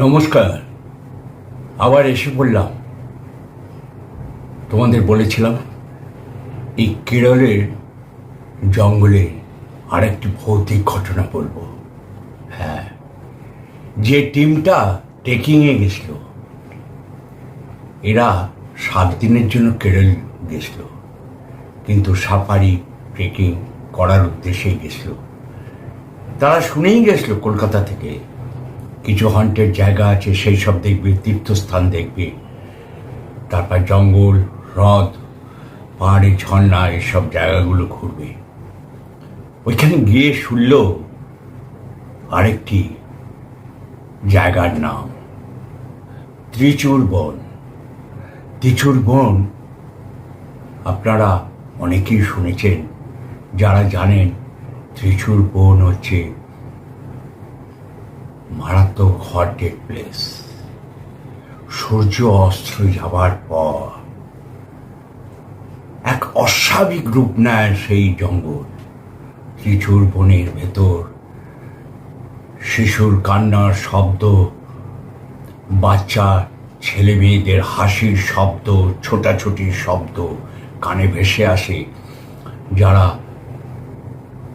নমস্কার। আবার এসে বললাম, তোমাদের বলেছিলাম, এই কেরলের জঙ্গলে আরেকটি ভৌতিক ঘটনা বলব। হ্যাঁ যে টিমটা ট্রেকিংয়ে গেছিল, এরা সাত দিনের জন্য কেরল গেছিল, কিন্তু সাফারি ট্রেকিং করার উদ্দেশ্যেই গেছিল। তারা শুনেই গেছিল কলকাতা থেকে কিছু হান্টের জায়গা আছে, সেই সব দেখবে, তীর্থস্থান দেখবে। তারপর জঙ্গল, হ্রদ, পাহাড়ি ঝর্ণা, এসব জায়গাগুলো ঘুরবে। ওইখানে গিয়ে শুনল আরেকটি জায়গার নাম ত্রিচুর বন ত্রিচুর বন আপনারা অনেকেই শুনেছেন, যারা জানেন ত্রিচুর বন হচ্ছে মারাত্মক হটেড প্লেস সূর্য অস্ত্র যাবার পর এক অস্বাভাবিক রূপ নেয় সেই জঙ্গল। ত্রিচুর বনের ভেতর শিশুর কান্নার শব্দ, বাচ্চা ছেলে মেয়েদের হাসির শব্দ, ছোটাছুটির শব্দ কানে ভেসে আসে, যারা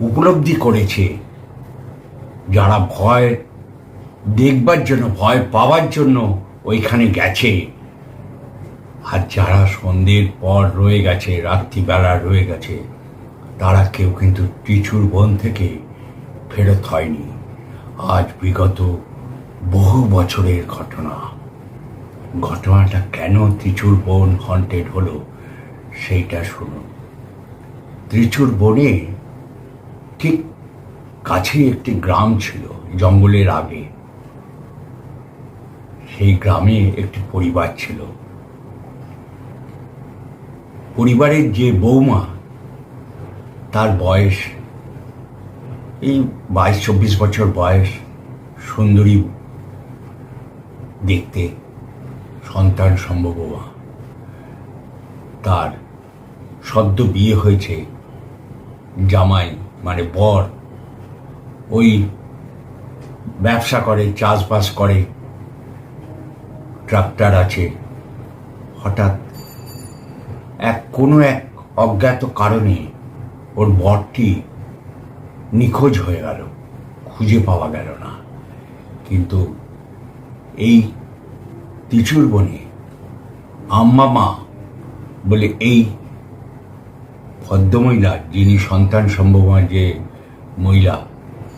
উপলব্ধি করেছে, যারা ভয় দেখবার জন্য, ভয় পাওয়ার জন্য ওইখানে গেছে। আর যারা সন্ধ্যের পর রয়ে গেছে, রাত্রিবেলা রয়ে গেছে, তারা কেউ কিন্তু টিচুর বন থেকে ফেরত হয়নি। আজ বিগত বহু বছরের ঘটনা। ঘটনাটা কেন ত্রিচুর বন হন্টেড হলো, সেইটা শুনুন। ত্রিচুর বনে ঠিক কাছেই একটি গ্রাম ছিল, জঙ্গলের আগে। সেই গ্রামে একটি পরিবার ছিল। পরিবারের যে বৌমা, তার বয়স এই বাইশ চব্বিশ বছর বয়স, সুন্দরী দেখতে সন্তান সম্ভবমা তার সদ্য বিয়ে হয়েছে জামাই মানে বর। ওই ব্যবসা করে, চাষবাস করে ট্রাক্টর আছে। হঠাৎ এক কোনো এক অজ্ঞাত কারণে ওর বরটি নিখোঁজ হয়ে গেল। খুঁজে পাওয়া গেল না। কিন্তু এই তিচুর বনে আম্মা মা বলে এই ভদ্রমহিলা, যিনি সন্তান সম্ভবময় যে মহিলা,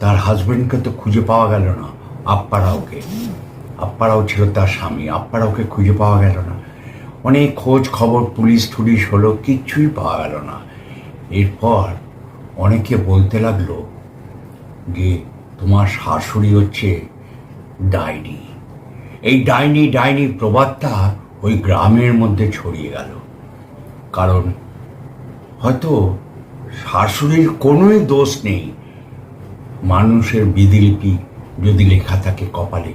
তার হাজবেন্ডকে তো খুঁজে পাওয়া গেল না আপ্পারাওকে আপ্পারাও ছিল তার স্বামী আপ্পারাওকে খুঁজে পাওয়া গেল না। অনেক খোঁজ খবর, পুলিশ টুলিশ হলো কিচ্ছুই পাওয়া গেল না। এরপর অনেকে বলতে লাগল যে তোমার শাশুড়ি হচ্ছে ডাইনি। এই ডাইনি ডাইনি প্রবাদটা ওই গ্রামের মধ্যে ছড়িয়ে গেল। কারণ হয়তো শাশুড়ির কোনোই দোষ নেই। মানুষের বিধিলিপি যদি লেখা থাকে কপালে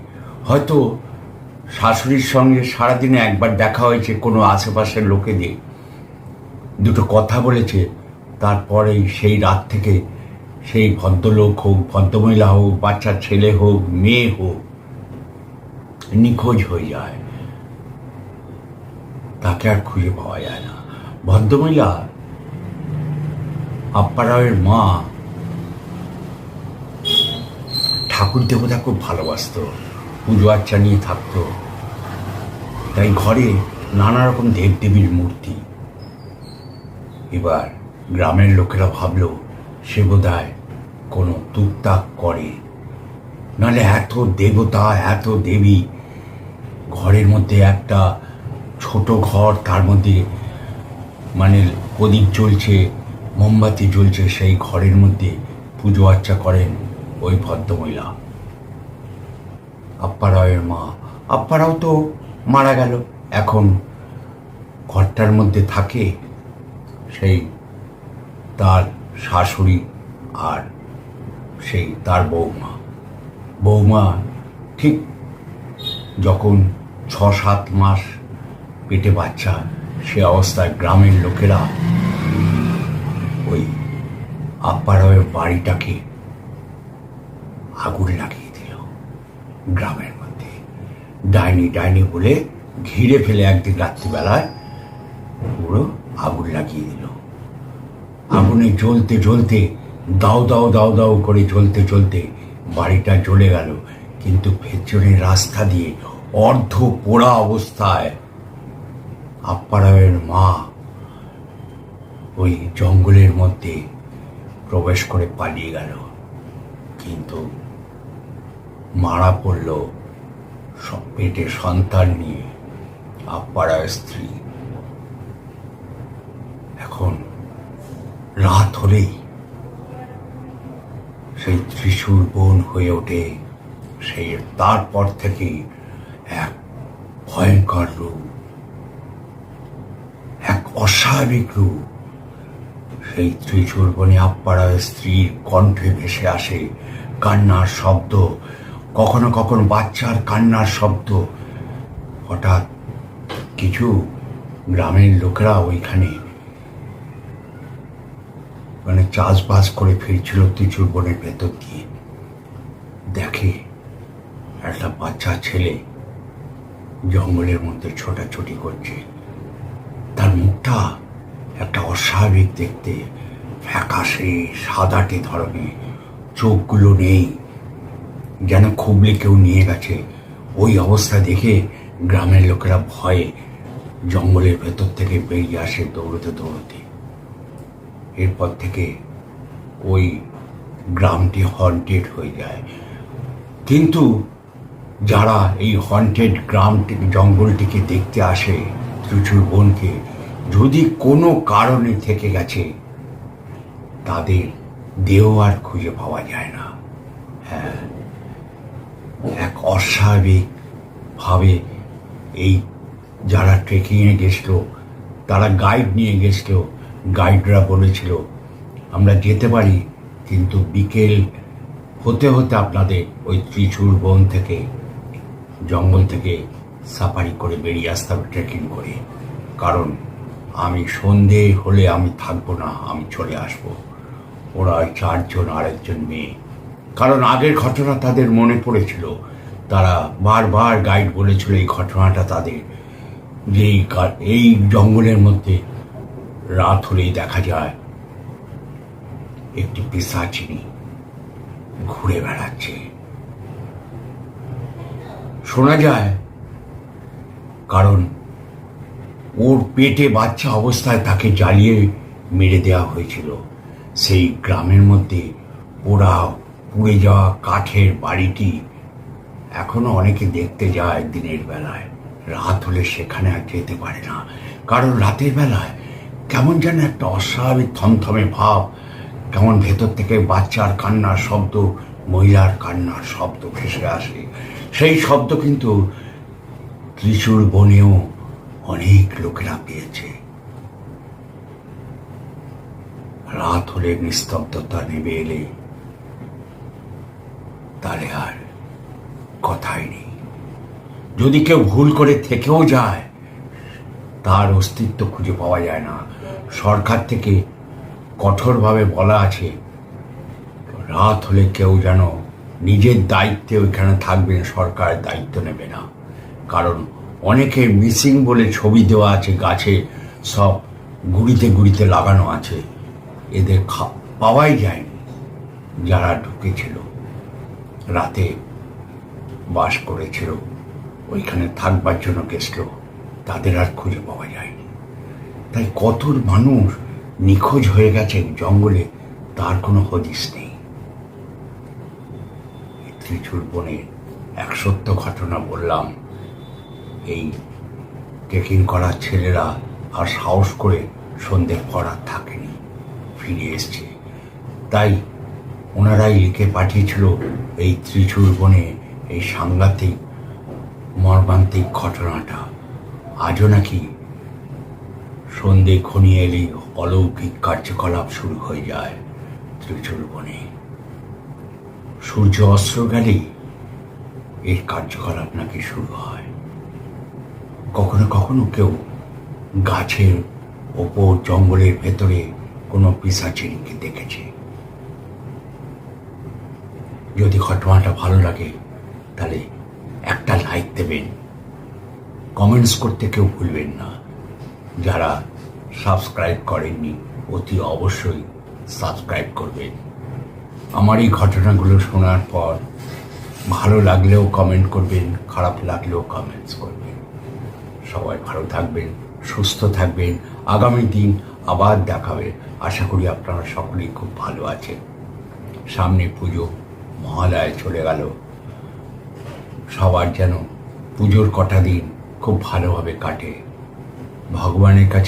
হয়তো শাশুড়ির সঙ্গে সারাদিনে একবার দেখা হয়েছে কোনো আশেপাশের লোকেদের দুটো কথা বলেছে, তারপরেই সেই রাত থেকে সেই ভদ্রলোক হোক, ভদ্রমহিলা হোক, বাচ্চা ছেলে হোক, মেয়ে হোক, নিখোঁজ হয়ে যায়। তাকে আর খুঁজে পাওয়া যায় না। ভদ্রমহিলা আপ্পারাওয়ের মা ঠাকুর দেবতা খুব ভালোবাসতো। পুজো আর্চা নিয়ে থাকতো। তাই ঘরে নানা রকম দেবদেবীর মূর্তি। এবার গ্রামের লোকেরা ভাবলো, সে বোধহয় কোনো তুকতাক করে। নাহলে এত দেবতা, এত দেবী ঘরের মধ্যে একটা ছোট ঘর, তার মধ্যে মানে প্রদীপ জ্বলছে, মোমবাতি জ্বলছে, সেই ঘরের মধ্যে পুজো আর্চা করেন ওই ভদ্রমহিলা। আপ্পারাওয়ের মা। আপ্পারাও তো মারা গেল। এখন ঘরটার মধ্যে থাকে সেই তার শাশুড়ি আর সেই তার বৌমা বৌমা ঠিক যখন ছ সাত মাস পেটে বাচ্চা, সে অবস্থায় গ্রামের লোকেরা ওই আপ্পারাওয়ের বাড়িটাকে আগুন দিল গ্রামের মধ্যে। ডাইনি ডাইনি বলে ঘিরে ফেলে একদিন রাত্রিবেলায় পুরো আগুন লাগিয়ে দিল। আগুনে জ্বলতে জ্বলতে, দাও দাও দাও দাও করে জ্বলতে জ্বলতে বাড়িটা জ্বলে গেল। কিন্তু ভেতরের রাস্তা দিয়ে অর্ধ পোড়া অবস্থায় আপ্পারায়ের মা ওই জঙ্গলের মধ্যে প্রবেশ করে পালিয়ে গেল। কিন্তু মারা পড়ল সব পেটে সন্তান নিয়ে আপ্পারায় স্ত্রী। এখন রাত হলেই সেই ত্রিশূল বোন হয়ে ওঠে, সেই তারপর থেকে এক ভয়ঙ্কর রূপ, এক অস্বাভাবিক রূপ। সেই ত্রিশূল বনে আপ্পাড়ায় স্ত্রীর কণ্ঠে ভেসে আসে কান্নার শব্দ কখনো কখনো বাচ্চার কান্নার শব্দ। হঠাৎ কিছু গ্রামের লোকেরা ওইখানে মানে চাষবাস করে ফিরছিল তিচুর বনের ভেতর দিয়ে। দেখে একটা বাচ্চা ছেলে জঙ্গলের মধ্যে ছোটাছুটি করছে। তার মুখটা একটা অস্বাভাবিক দেখতে, ফ্যাকাশে, সাদাটে ধরনের, চোখগুলো নেই। যেন খুবলে কেউ নিয়ে গেছে। ওই অবস্থা দেখে গ্রামের লোকেরা ভয়ে জঙ্গলের ভেতর থেকে বেরিয়ে আসে দৌড়তে দৌড়তে। এরপর থেকে ওই গ্রামটি হন্টেড হয়ে যায়। কিন্তু যারা এই হন্টেড গ্রামটি, জঙ্গলটিকে দেখতে আসে ত্রিচুর বনকে, যদি কোনো কারণে থেকে গেছে, তাদের দেহ আর খুঁজে পাওয়া যায় না। হ্যাঁ। এক অস্বাভাবিক ভাবে এই যারা ট্রেকিংয়ে গেছিল, তারা গাইড নিয়ে গেছিল গাইডরা বলেছিল, আমরা যেতে পারি, কিন্তু বিকেল হতে হতে আপনাদের ওই ত্রিচুর বন থেকে, জঙ্গল থেকে সাফারি করে বেরিয়ে আসতে হবে ট্রেকিং করে। কারণ আমি সন্ধে হলে আমি থাকব না, আমি চলে আসব। ওরা চারজন আরেকজন মেয়ে কারণ আগের ঘটনা তাদের মনে পড়েছিল। তারা বারবার গাইড বলেছিল এই ঘটনাটা তাদের, যে এই জঙ্গলের মধ্যে রাত হলেই দেখা যায় একটি পিসাচিনি ঘুরে বেড়াচ্ছে। শোনা যায়, কারণ ওর পেটে বাচ্চা অবস্থায় তাকে জ্বালিয়ে মেরে দেওয়া হয়েছিল। সেই গ্রামের মধ্যে পোড়া পুড়ে যাওয়া কাঠের বাড়িটি এখনও অনেকে দেখতে যায় দিনের বেলায়। রাত হলে সেখানে আর যেতে পারে না। কারণ রাতের বেলায় কেমন যেন একটা অস্বাভাবিক থমথমে ভাব, কেমন ভেতর থেকে বাচ্চার কান্নার শব্দ, মহিলার কান্নার শব্দ ভেসে আসে। সেই শব্দ কিন্তু ত্রিশূর বনেও অনেক লোকেরা পেয়েছে। রাত হলে নিস্তব্ধতা নেমে এলে তাহলে আর কথাই নেই। যদি কেউ ভুল করে থেকেও যায়, তার অস্তিত্ব খুঁজে পাওয়া যায় না। সরকার থেকে কঠোরভাবে বলা আছে, রাত হলে কেউ যেন নিজের দায়িত্বে ওইখানে থাকবেন সরকার দায়িত্ব নেবে না। কারণ অনেকে মিসিং বলে ছবি দেওয়া আছে, গাছে সব গুড়িতে গুড়িতে লাগানো আছে। এদের পাওয়াই যায়নি, যারা ঢুকেছিল। রাতে বাস করেছিল, ওইখানে থাকবার জন্য গেছিল, তাদের আর খুঁজে পাওয়া যায়নি। তাই কত মানুষ নিখোঁজ হয়ে গেছে জঙ্গলে, তার কোনো হদিস নেই। ত্রিচুর বনের এক সত্য ঘটনা বললাম। এই ট্রেকিং করার ছেলেরা আর সাহস করে সন্ধ্যের পর আর থাকেনি, ফিরে এসছে। তাই ওনারাই লিখে পাঠিয়েছিল এই ত্রিচুর বনে এই সাংঘাতিক, মর্মান্তিক ঘটনাটা। আজও নাকি সন্ধে ঘনিয়ে এলেই অলৌকিক কার্যকলাপ শুরু হয়ে যায় ত্রিচুর বনে সূর্য অস্ত্র গেলেই এর কার্যকলাপ নাকি শুরু হয়। কখনো কখনো কেউ গাছের ওপর জঙ্গলের ভেতরে কোনো পিসাচিনিকে দেখেছে। যদি ঘটনাটা ভালো লাগে, তাহলে একটা লাইক দেবেন। কমেন্টস করতে কেউ ভুলবেন না। যারা সাবস্ক্রাইব করেননি, অতি অবশ্যই সাবস্ক্রাইব করবেন। আমার এই ঘটনাগুলো শোনার পর ভালো লাগলেও কমেন্ট করবেন, খারাপ লাগলেও কমেন্টস করবেন। সবাই ভালো থাকবেন, সুস্থ থাকবেন। আগামী দিন আবার দেখাবে। আশা করি আপনারা সকলেই খুব ভালো আছেন। সামনে পুজো মহালয় চলে গেল। সবার যেন পুজোর কটা দিন খুব ভালোভাবে কাটে। ভগবানের কাছে